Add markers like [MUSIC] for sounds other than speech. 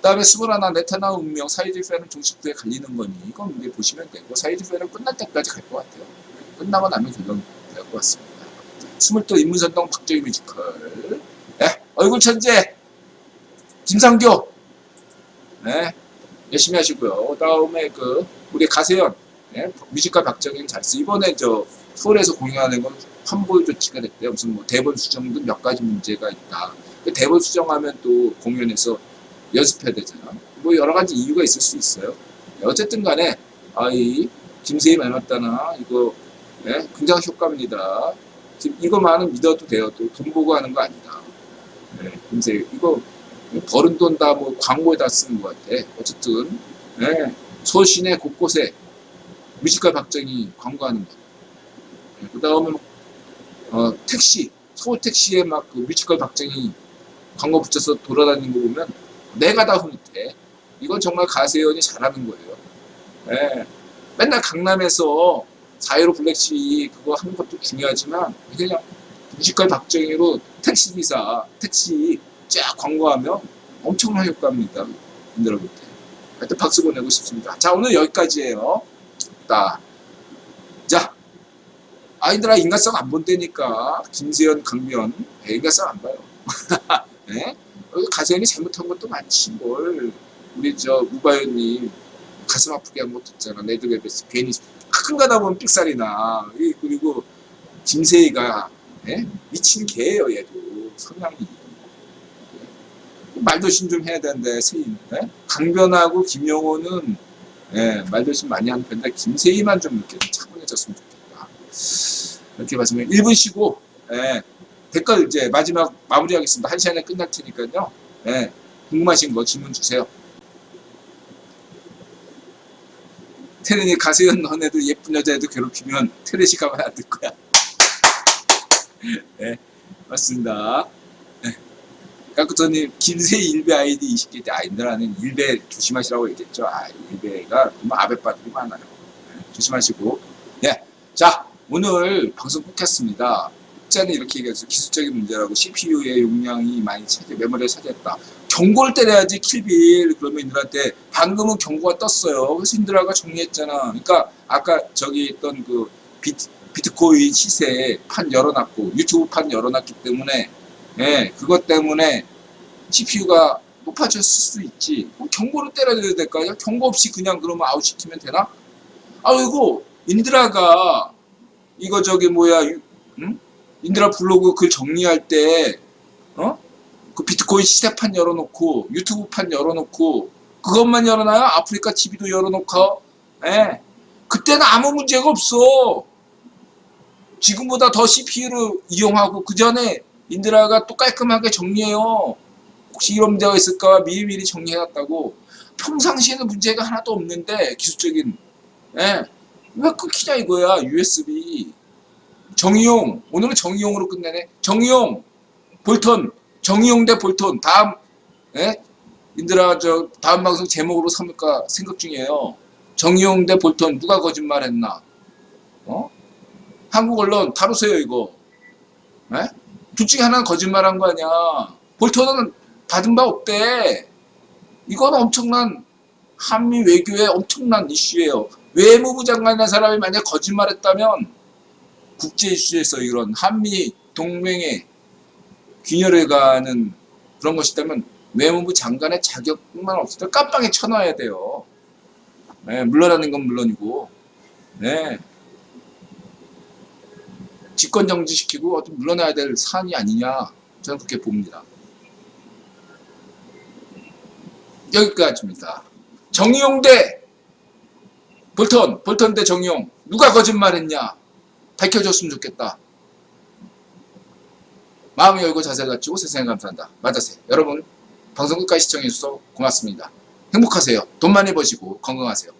그 다음에 스물하나 네타나 운명 사이드 페는 종식부에 갈리는 거니 이건 이제 보시면 되고 사이드 페는 끝날 때까지 갈 것 같아요. 끝나고 나면 결론 될 것 같습니다. 스물도 인문선동 박정희 뮤지컬. 네, 얼굴 천재 김상교. 네, 열심히 하시고요. 그 다음에 그 우리 가세현 네, 뮤지컬 박정희 잘 쓰. 이번에 저 서울에서 공연하는 건 환불 조치가 됐대요. 무슨 뭐 대본 수정 등몇 가지 문제가 있다. 그 대본 수정하면 또 공연에서 연습해야 되잖아. 뭐 여러 가지 이유가 있을 수 있어요. 어쨌든 간에 아이 김세희 말 맞다나 이거 네, 굉장히 효과입니다. 지금 이거만은 믿어도 돼요. 또 돈 보고 하는 거 아니다. 네, 김세희 이거 버는 돈 다 뭐 광고에다 쓰는 것 같아. 어쨌든 네, 서울시내 곳곳에 뮤지컬 박정희 광고하는 거. 네, 그 다음에 어, 택시 서울 택시에 막 그 뮤지컬 박정희 광고 붙여서 돌아다니는 거 보면 내가 다 흐뭇해. 이건 정말 가세현이 잘하는 거예요. 예. 맨날 강남에서 자유로 블랙시 그거 하는 것도 중요하지만 그냥 뮤지컬 박정희로 택시기사 택시 쫙 광고하면 엄청난 효과입니다. 여러분 때. 하여튼 박수 보내고 싶습니다. 자 오늘 여기까지예요. 자, 자 아이들아 인간성 안 본다니까 김세현 강변 예, 인간성 안 봐요. 예? [LAUGHS] 어, 가세현이 잘못한 것도 많지 뭘. 우리 저 우바연님 가슴 아프게 한 것도 있잖아. 레드벨벳 괜히 가끔 가다 보면 삑살이 나. 이- 그리고 김세희가 예? 미친 개예요 얘도. 성향이. 예? 말조심 좀 해야 되는데 세희는 예? 강변하고 김영호는 예, 말조심 많이 하는 편인데 김세희만 좀 이렇게 차분해졌으면 좋겠다. 이렇게 말씀을. 1분 쉬고 예, 댓글 이제 마지막 마무리하겠습니다. 한 시간에 끝날 테니까요. 예, 궁금하신 거 질문 주세요. 테렌이 가세현 너네도 예쁜 여자애도 괴롭히면 테렌이 가만 안둘 거야. 네, [LAUGHS] 맞습니다. 네. 까꾸터님 김세희 일베 아이디 20개 때 아이들하는 일베 조심하시라고 얘기했죠. 아, 일베가 너무 아베빠들이 많아요. 네, 조심하시고. 네, 자 오늘 방송 꼭 했습니다. 국자는 이렇게 얘기했어요. 기술적인 문제라고 CPU의 용량이 많이 차지, 메모리에 차지했다. 경고를 때려야지 킬빌 그러면 인들한테 방금은 경고가 떴어요. 그래서 인들아가 정리했잖아. 그러니까 아까 저기 있던 그 비트, 비트코인 시세 판 열어놨고 유튜브 판 열어놨기 때문에 예 그것 때문에 CPU가 높아졌을 수 있지. 경고를 때려야 될까요? 경고 없이 그냥 그러면 아웃시키면 되나? 아이고 인드라가 이거 저기 뭐야 유- 응? 인드라 블로그 글 정리할 때, 어? 그 비트코인 시세판 열어놓고, 유튜브 판 열어놓고, 그것만 열어놔요? 아프리카 TV도 열어놓고, 예. 그때는 아무 문제가 없어. 지금보다 더 CPU를 이용하고, 그 전에 인드라가 또 깔끔하게 정리해요. 혹시 이런 데가 있을까 미리미리 정리해놨다고. 평상시에는 문제가 하나도 없는데, 기술적인, 예. 왜 끊기냐 이거야, USB. 정의용 오늘은 정의용으로 끝내네. 정의용 볼턴 정의용 대 볼턴. 다음 예? 인들아 저 다음 방송 제목으로 삼을까 생각 중이에요. 정의용 대 볼턴 누가 거짓말했나? 어? 한국 언론 다루세요 이거. 예? 둘 중에 하나는 거짓말한 거 아니야. 볼턴은 받은 바 없대. 이건 엄청난 한미 외교의 엄청난 이슈예요. 외무부 장관이라는 사람이 만약 거짓말했다면 국제 이슈에서 이런 한미 동맹에 균열해 가는 그런 것이 있다면 외무부 장관의 자격뿐만 없을 때 깜빵에 쳐놔야 돼요. 네, 물러나는 건 물론이고, 네. 직권 정지시키고 어떤 물러나야 될 사안이 아니냐 저는 그렇게 봅니다. 여기까지입니다. 정의용 대 볼턴, 볼턴 대 정의용 누가 거짓말했냐? 밝혀줬으면 좋겠다. 마음 열고 자세 갖추고 세상에 감사한다. 맞으세요. 여러분 방송 끝까지 시청해주셔서 고맙습니다. 행복하세요. 돈 많이 버시고 건강하세요.